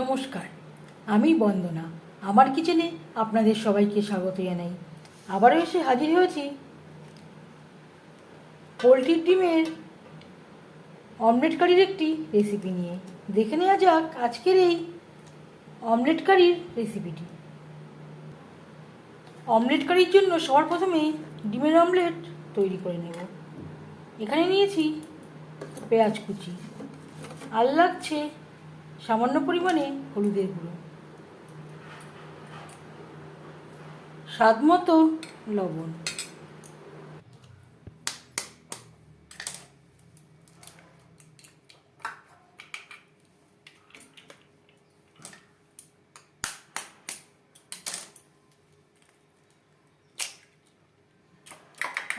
নমস্কার, আমি বন্দনা। আমার কিচেনে আপনাদের সবাইকে স্বাগত জানাই। আবারও এসে হাজির হয়েছি। পোলট্রির ডিমের অমলেট কারির একটি রেসিপি নিয়ে। দেখে নেওয়া যাক আজকের এই অমলেট কারির রেসিপিটি অমলেট কারির জন্য সবার প্রথমে ডিমের অমলেট তৈরি করে নেব। এখানে নিয়েছি পেঁয়াজ কুচি। আর লাগছে সামান্য পরিমাণে হলুদের গুঁড়ো। স্বাদ মতো লবণ।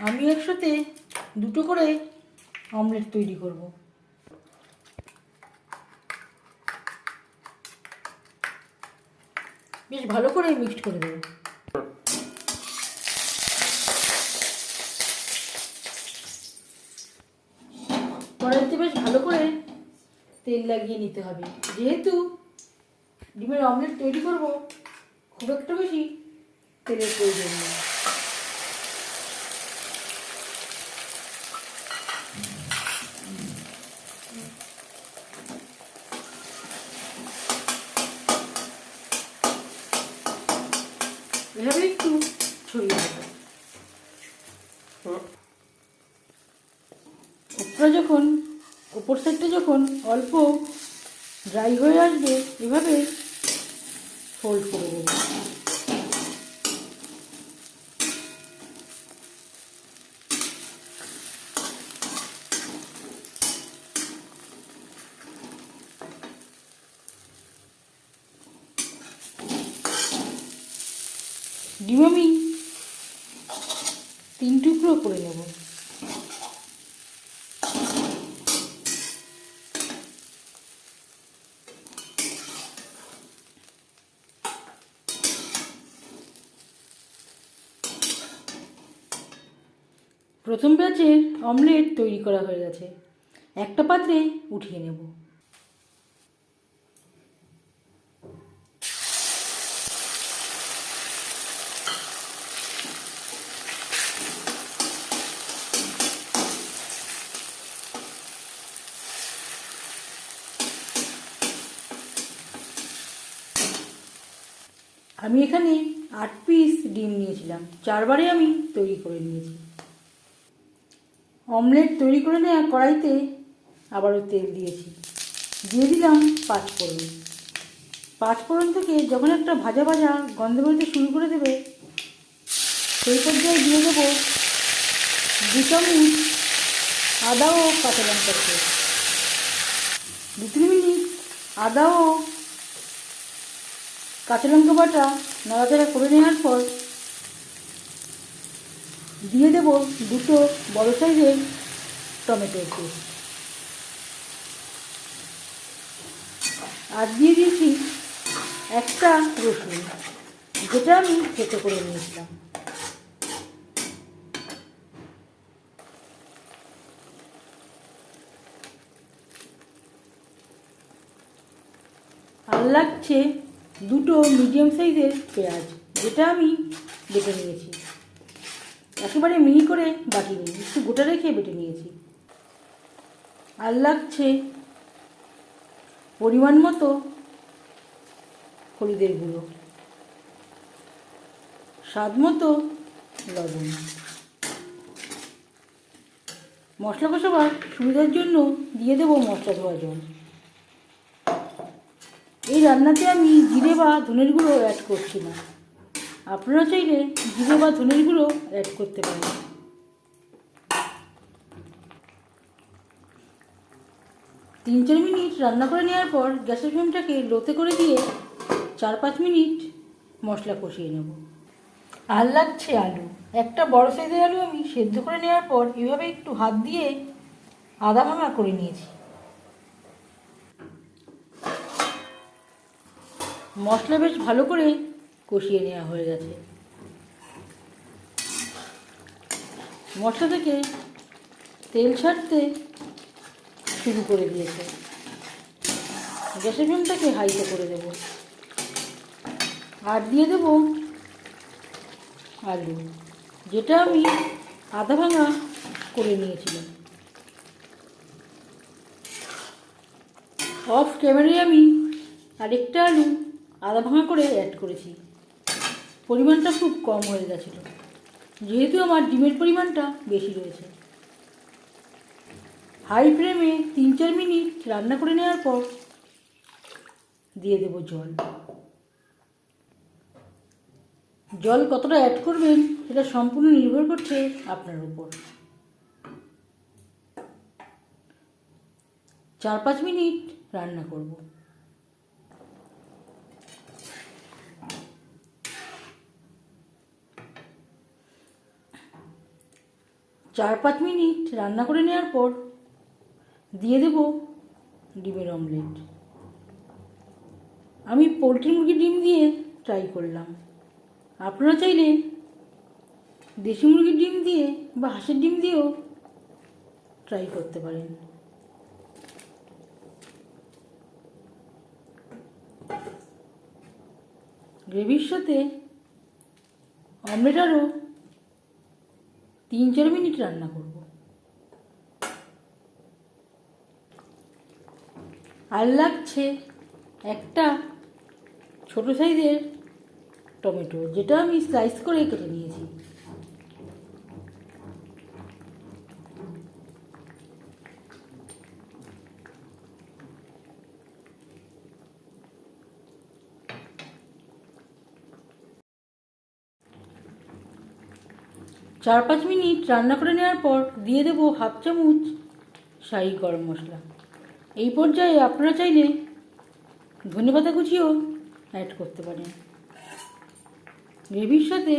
আমি একসাথে দুটো করে অমলেট তৈরি করব। বেশ ভালো করে মিক্সড করে দেবো। কড়াইতে বেশ ভালো করে তেল লাগিয়ে নিতে হবে। যেহেতু ডিমের অমলেট তৈরি করব, খুব একটা বেশি তেলের প্রয়োজন নেই এভাবে একটু ছড়িয়ে দেবো উপরে যখন ওপর সাইডটা যখন অল্প ড্রাই হয়ে আসবে, এভাবে ফোল্ড করে দেবো ডিম আমি তিন টুকরো করে নেব। প্রথম ব্যাচের অমলেট তৈরি করা হয়ে গেছে। একটা পাত্রে উঠিয়ে নেব। আমি এখানে আট পিস ডিম নিয়েছিলাম। চারবারে আমি তৈরি করে নিয়েছি। অমলেট তৈরি করে নেওয়া কড়াইতে আবারও তেল দিয়েছি। দিয়ে দিলাম পাঁচ ফোড়ন। পাঁচ ফোড়ন থেকে যখন একটা ভাজা ভাজা গন্ধ বেরোতে শুরু করে দেবে, সেই পর্যায়ে দিয়ে দেবো দু চামচ আদা ও কাঁচা লঙ্কা দু তিন মিনিট আদা ও কাঁচা লঙ্কা বাটা নাড়াচাড়া করে নেওয়ার পর দিয়ে দেব দুটো বড় সাইজের টমেটো পেস্ট আর দিয়ে দিয়েছি একটা রসুন, যেটা আমি থেতো করে নিয়েছিলাম। আর লাগছে দুটো মিডিয়াম সাইজের পেঁয়াজ, যেটা আমি বেটে নিয়েছি। একেবারে মিহি করে বাটিনি একটু গোটা রেখে বেটে নিয়েছি। আর লাগছে পরিমাণ মতো হলুদের গুঁড়ো, স্বাদ মতো লবণ। মশলা কষাবার সুবিধার জন্য দিয়ে দেবো মশলা ধোয়া জল। এই রান্নাতে আমি জিরে বা ধনের গুঁড়ো অ্যাড করছি না। আপনারা চাইলে জিরে বা ধনের গুঁড়ো অ্যাড করতে পারেন। তিন চার মিনিট রান্না করে নেওয়ার পর গ্যাসের ফ্লেমটাকে লোতে করে দিয়ে চার পাঁচ মিনিট মশলা কষিয়ে নেব। আর লাগছে আলু। একটা বড় সাইজের আলু আমি সেদ্ধ করে নেওয়ার পর এভাবে একটু হাত দিয়ে আদা ভাঙা করে নিয়েছি। মশলা বেশ ভালো করে কষিয়ে নেওয়া হয়ে গেছে। মশলা থেকে তেল ছাড়তে শুরু করে দিয়েছে। গ্যাসের ফ্লেমটাকে হাইতে করে দেব। আর দিয়ে দেব আলু, যেটা আমি আধা ভাঙা করে নিয়েছিলাম। অফ ক্যামেরায় আমি আরেকটা আলু আধা ভাঙা করে অ্যাড করেছি। পরিমাণটা খুব কম হয়ে গেছিল। যেহেতু আমার ডিমের পরিমাণটা বেশি রয়েছে। হাই ফ্লেমে তিন চার মিনিট রান্না করে নেওয়ার পর দিয়ে দেব জল। জল কতটা অ্যাড করবেন সেটা সম্পূর্ণ নির্ভর করছে আপনার উপর। চার পাঁচ মিনিট রান্না করব। চার পাঁচ মিনিট রান্না করে নেওয়ার পর দিয়ে দেব ডিমের অমলেট। আমি পোলট্রি মুরগির ডিম দিয়ে ট্রাই করলাম। আপনারা চাইলে দেশি মুরগির ডিম দিয়ে বা হাঁসের ডিম দিয়েও ট্রাই করতে পারেন। গ্রেভির সাথে অমলেট আরও তিন, চার মিনিট রান্না করব। আর লাগছে একটা ছোট সাইজের টমেটো, যেটা আমি স্লাইস করে কেটে নিয়েছি। চার পাঁচ মিনিট রান্না করে নেওয়ার পর দিয়ে দেবো হাফ চামচ শাহি গরম মশলা। এই পর্যায়ে আপনারা চাইলে ধনেপাতা কুচিও অ্যাড করতে পারেন। গ্রেভির সাথে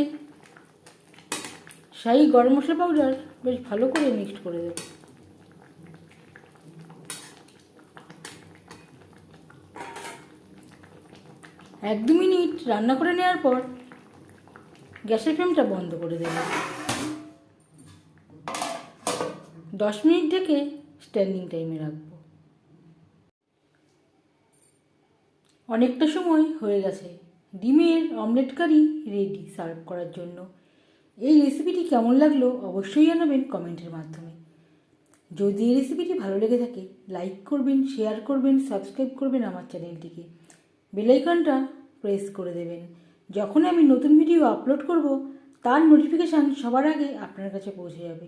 শাহি গরম মশলা পাউডার বেশ ভালো করে মিক্সড করে দেব। এক দু মিনিট রান্না করে নেওয়ার পর গ্যাসের ফ্লেমটা বন্ধ করে দেব। দশ মিনিট থেকে স্ট্যান্ডিং টাইমে রাখব। অনেকটা সময় হয়ে গেছে। ডিমের অমলেট কারি রেডি সার্ভ করার জন্য। এই রেসিপিটি কেমন লাগল অবশ্যই জানাবেন কমেন্টের মাধ্যমে। যদি এই রেসিপিটি ভালো লেগে থাকে লাইক করবেন শেয়ার করবেন সাবস্ক্রাইব করবেন আমার চ্যানেলটিকে বেলাইকনটা প্রেস করে দেবেন। যখন আমি নতুন ভিডিও আপলোড করব, তার নোটিফিকেশান সবার আগে আপনার কাছে পৌঁছে যাবে।